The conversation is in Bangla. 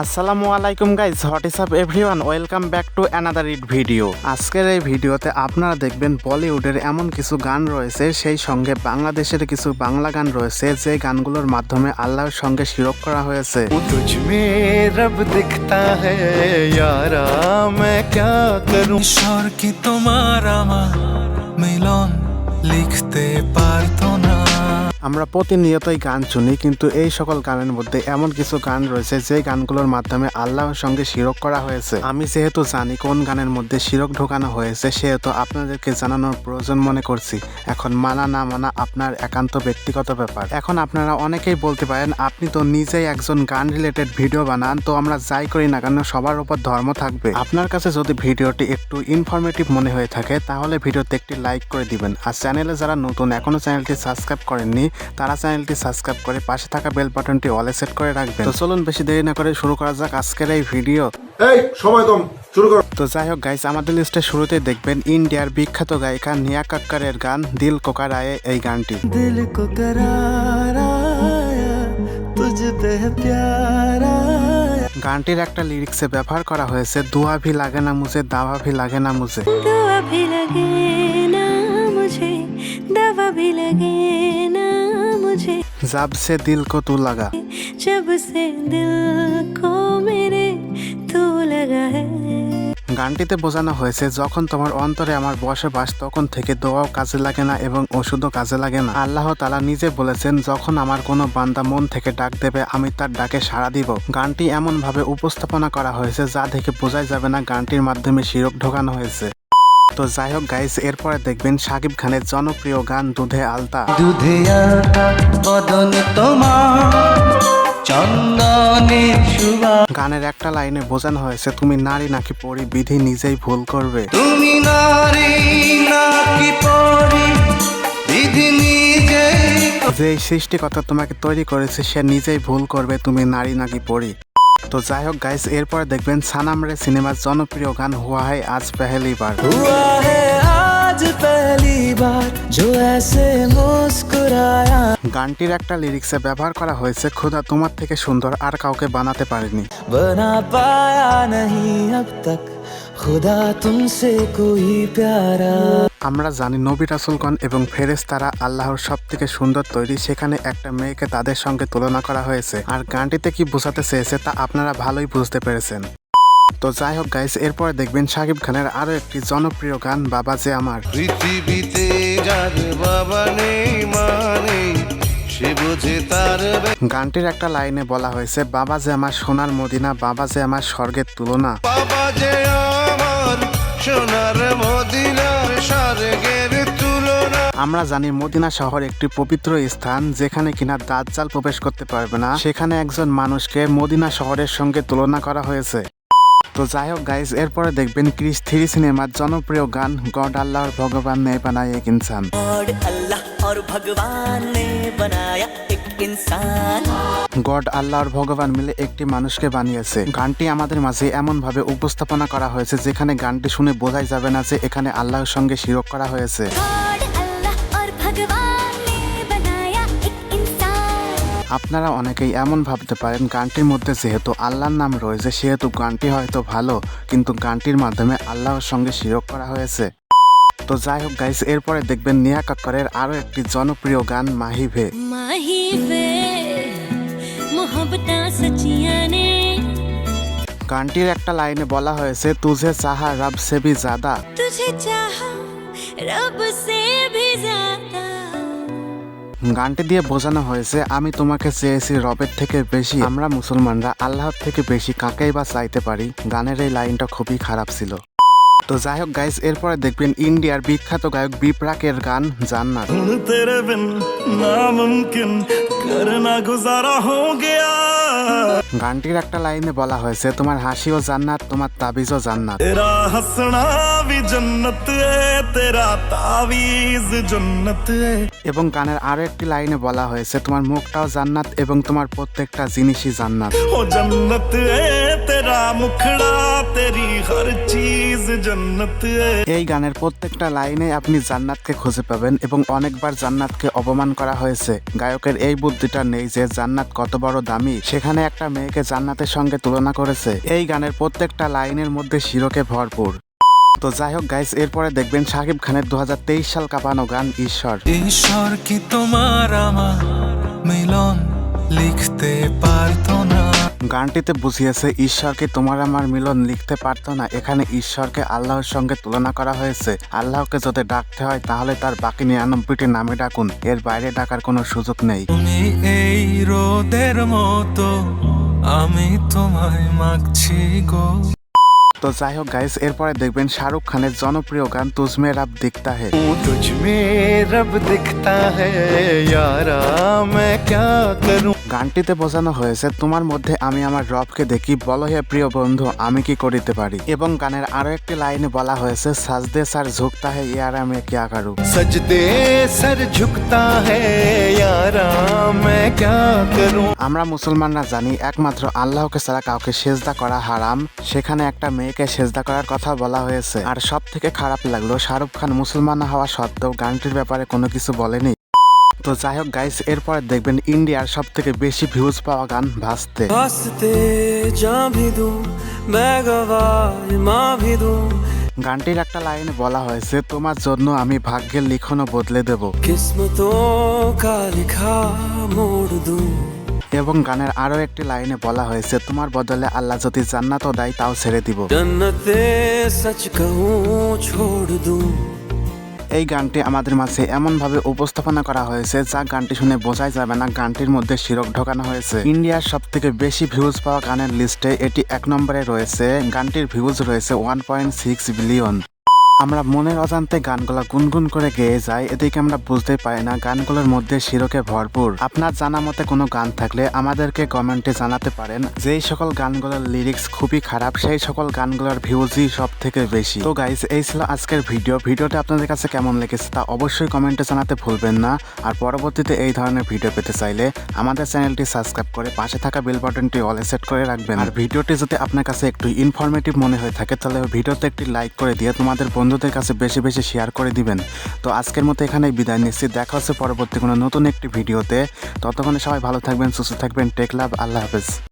আসসালামু আলাইকুম guys what is up everyone welcome back to another eat video আজকের এই ভিডিওতে আপনারা দেখবেন বলিউডের এমন কিছু গান রয়েছে সেই সঙ্গে বাংলাদেশের কিছু বাংলা গান রয়েছে যে গানগুলোর মাধ্যমে আল্লাহর সঙ্গে শিরক করা হয়েছে। তোমার মিলন লিখতে পারতো আমরা প্রতিনিয়তই গান শুনি, কিন্তু এই সকল গানের মধ্যে এমন কিছু গান রয়েছে যে গানগুলোর মাধ্যমে আল্লাহর সঙ্গে শিরক করা হয়েছে। আমি যেহেতু জানি কোন গানের মধ্যে শিরক ঢোকানো হয়েছে, সেহেতু আপনাদেরকে জানানোর প্রয়োজন মনে করছি। এখন মানা না মানা আপনার একান্ত ব্যক্তিগত ব্যাপার। এখন আপনারা অনেকেই বলতে পারেন, আপনি তো নিজেই একজন গান রিলেটেড ভিডিও বানান, তো আমরা যাই করি না কেন, সবার উপর ধর্ম থাকবে। আপনার কাছে যদি ভিডিওটি একটু ইনফরমেটিভ মনে হয়ে থাকে, তাহলে ভিডিওতে একটি লাইক করে দিবেন। আর চ্যানেলে যারা নতুন, এখনও চ্যানেলটি সাবস্ক্রাইব করেননি তারা চ্যানেলটি সাবস্ক্রাইব করে পাশে থাকা বেল বাটনটি অলে সেট করে রাখবেন। তো চলুন বেশি দেরি না করে শুরু করা যাক আজকের এই ভিডিও। এই সময় কম শুরু করো। তো যাই হোক গাইস আমাদের লিস্টে শুরুতে দেখবেন ইন্ডিয়ার বিখ্যাত গায়িকা নিয়া কাক্কারের গান দিল কোকারায়ে এই গানটি। দিল গানটির একটা লিরিক্সে ব্যবহার করা হয়েছে দুয়া ভি লাগে না মুছে দাওয়া ভি লাগে না মুছে দুয়া ভি লাগে না মুছে দাওয়া ভি লাগে जब से दिल को तू लगा जब से दिल को मेरे तू लगा है গানটিতে বোঝানো হয়েছে যখন তোমার অন্তরে আমার বসবাস তখন থেকে দোয়াও কাজে লাগে না এবং ওষুধও কাজে লাগে না আল্লাহ তালা নিজে বলেছেন যখন আমার কোনো বান্দা মন থেকে ডাক দেবে আমি তার ডাকে সাড়া দিব গানটি এমন ভাবে উপস্থাপনা করা হয়েছে যা দেখে বোঝাই যাবে না গানটির মাধ্যমে শিরক ঢোকানো হয়েছে তো যাই হোক গাইস এরপরে দেখবেন সাকিব খানের জনপ্রিয় গান দুধে আলতা। দুধে আলতা বদন তোমার গানের একটা লাইনে বোঝানো হয়েছে তুমি নারী নাকি পড়ি বিধি নিজেই ভুল করবে। তুমি নারী নাকি পরি বিধি নিজেই যে সৃষ্টিকর্তা তোমাকে তৈরি করেছে সে নিজেই ভুল করবে তুমি নারী নাকি পড়ি তো যাই হোক গাইস এরপরে দেখবেন সানামরে সিনেমার জনপ্রিয় গান হুয়া হয় আজ পেহেলি বার हुआ है आज पहली बार जो ऐसे मुस्कुराया গানটির একটা লিরিক্সে ব্যবহার করা হয়েছে খোদা তোমার থেকে সুন্দর আর কাউকে বানাতে পারেনি बना पाया नहीं अब तक खुदा तुमसे कोई प्यारा আমরা জানি নবী রাসুলগণ এবং ফেরেস তারা আল্লাহর সব থেকে সুন্দর তৈরি সেখানে একটা মেয়েকে তাদের সঙ্গে তুলনা করা হয়েছে। আর গানটিতে কি বোঝাতে চেয়েছে তা আপনারা ভালোই বুঝতে পেরেছেন। তো যাই হোক গাইস এরপরে দেখবেন সাকিব খানের আরও একটি জনপ্রিয় গান বাবা যে আমার। পৃথিবীতে যার বাবা নেই মানে গানটির একটা লাইনে বলা হয়েছে বাবা যে আমার সোনার মদিনা বাবা যে আমার স্বর্গের তুলনা। বাবা যে আমার সোনার তুলনা আমরা জানি মদিনা শহর একটি পবিত্র স্থান যেখানে কিনা দাজ্জাল প্রবেশ করতে পারবে না। সেখানে একজন মানুষকে মদিনা শহরের সঙ্গে তুলনা করা হয়েছে। তো যাই হোক গাইজ এরপরে দেখবেন ক্রিস থ্রি সিনেমার জনপ্রিয় গান গড আল্লাহ ভগবান নে বানায় এক ইনসান। গড আল্লাহর ভগবান মিলে একটি মানুষকে বানিয়েছে। গানটি আমাদের মাঝে এমন ভাবে উপস্থাপনা করা হয়েছে যেখানে গানটি শুনে বোঝাই যাবে না যে এখানে আল্লাহর সঙ্গে শিরক করা হয়েছে। আপনারা অনেকেই এমন ভাবতে পারেন গানটির মধ্যে যেহেতু আল্লাহর নাম রয়েছে সেহেতু গানটি হয়তো ভালো কিন্তু গানটির মাধ্যমে আল্লাহর সঙ্গে শিরক করা হয়েছে। তো যাই হোক গাইস এরপরে দেখবেন নেহা কাকরের আরও একটি জনপ্রিয় গান মাহি ভে। গানটির একটা লাইনে বলা হয়েছে তুঝে চাহা রব সে ভি জাদা। তুঝে চাহা রব সে ভি জাদা। গানটি দিয়ে বোঝানো হয়েছে, আমি তোমাকে চেয়েছি রবের থেকে বেশি, আমরা মুসলমানরা আল্লাহর থেকে বেশি কাকেই বা চাইতে পারি? গানের এই লাইনটা খুবই খারাপ ছিল। তো যাই হোক গাইস এরপরে দেখবেন ইন্ডিয়ার বিখ্যাত গায়ক বিপ্রাকের গান, জান্নাত। তেরে বিন না মুমকিন করনা গুজারা হো গিয়া গানটির একটা লাইনে বলা হয়েছে তোমার হাসিও জান্নাত তোমার তাবিজও জান্নাত। তেরা হাসনা ভি জান্নাত তেরা তাবিজ জান্নাত এবং গানের আরও একটি লাইনে বলা হয়েছে তোমার মুখটাও জান্নাত এবং তোমার প্রত্যেকটা জিনিসই জান্নাত। ও জান্নাত তেরা মুখড়া তেরি হর চিজ জন্নত এই গানের প্রত্যেকটা লাইনে আপনি জান্নাতকে খুঁজে পাবেন এবং অনেকবার জান্নাতকে অপমান করা হয়েছে। গায়কের এই বুদ্ধিটা নেই যে জান্নাত কত বড় দামি সেখানে একটা মেয়েকে জান্নাতের সঙ্গে তুলনা করেছে। এই গানের প্রত্যেকটা লাইনের মধ্যে শিরকে ভরপুর। তো যাই হোক গাইস এরপরে দেখবেন সাকিব খানের দু সাল কাঁপানো গান ঈশ্বর। ঈশ্বর কি তোমার আমার মিলন লিখতে পারতো না? গানটিতে বুঝিয়েছে ঈশ্বরকে তোমার আমার মিলন লিখতে পারতো না এখানে ঈশ্বরকে আল্লাহর সঙ্গে তুলনা করা হয়েছে আল্লাহকে যদি ডাকতে হয় তাহলে তার বাকি নিরানব্বইটি নামে ডাকুন এর বাইরে ডাকার কোনো সুযোগ নেই তুমি এই রোদের মতো আমি তোমায় মাগছি গো তো যাই হোক গাইস এরপরে দেখবেন শাহরুখ খানের জনপ্রিয় গান তুজমে রাব দিখতা হে तुझ में रब दिखता है यारा मैं क्या करूं গানটিতে বোঝানো হয়েছে তোমার মধ্যে আমি আমার রবকে দেখি। বলো হে প্রিয় বন্ধু আমি কি করিতে পারি? এবং গানের আরও একটি লাইনে বলা হয়েছে সাজদে সার ঝুকতা হে ইয়ার আমি কিয়া আকারু সাজদে সার ঝুকতা হে ইয়ার আমি কিয়া আকারু আমরা মুসলমানরা জানি একমাত্র আল্লাহকে ছাড়া কাউকে সেজদা করা হারাম। সেখানে একটা মেয়েকে সেজদা করার কথা বলা হয়েছে। আর সব থেকে খারাপ লাগল শাহরুখ খান মুসলমান হওয়া সত্ত্বেও গানটির ব্যাপারে কোনো কিছু বলেনি। তো যাই হোক গাইস এরপর দেখবেন ইন্ডিয়ার সব থেকে বেশি ভিউজ পাওয়া গান ভাসতে গানটির একটা লাইনে বলা হয়েছে তোমার জন্য আমি ভাগ্যের লিখনও বদলে দেব। এবং গানের আরও একটি লাইনে বলা হয়েছে তোমার বদলে আল্লাহ যদি জান্নাতও দেয় তাও ছেড়ে দিব। জান্নাতে সচ এই গানটি আমাদের মাঝে এমনভাবে উপস্থাপনা করা হয়েছে যা গানটি শুনে বোঝাই যাবে না গানটির মধ্যে শিরক ঢোকানো হয়েছে। ইন্ডিয়ার সব থেকে বেশি ভিউজ পাওয়া গানের লিস্টে এটি এক নম্বরে রয়েছে। গানটির ভিউজ রয়েছে ওয়ান পয়েন্ট সিক্স বিলিয়ন আমরা মনের অজান্তে গানগুলো গুনগুন করে গেয়ে যাই, এদিকে আমরা বুঝতে পারি না গানগুলোর মধ্যে শিরকে ভরপুর। আপনার জানা মতে কোনো গান থাকলে আমাদেরকে কমেন্টে জানাতে পারেন, যেই সকল গানগুলোর লিরিক্স খুবই খারাপ, সেই সকল গানগুলোর ভিউজই সব থেকে বেশি। তো গাইস এই ছিল আজকের ভিডিও ভিডিওটা আপনাদের কাছে কেমন লেগেছে তা অবশ্যই কমেন্টে জানাতে ভুলবেন না। আর পরবর্তীতে এই ধরনের ভিডিও পেতে চাইলে আমাদের চ্যানেলটি সাবস্ক্রাইব করে পাশে থাকা বেল বাটনটি অলে সেট করে রাখবেন। আর ভিডিওটি যদি আপনার কাছে একটু ইনফরমেটিভ মনে হয়ে থাকে, তাহলে ভিডিওতে একটি লাইক করে দিয়ে তোমাদের বন্ধুদের কাছে বেশি বেশি শেয়ার করে দিবেন। তো আজকের মতো এখানেই বিদায় নিচ্ছি। দেখা হচ্ছে পরবর্তী কোনো নতুন একটি ভিডিওতে। ততক্ষণে সবাই ভালো থাকবেন, সুস্থ থাকবেন। টেক লাভ আল্লাহ হাফেজ।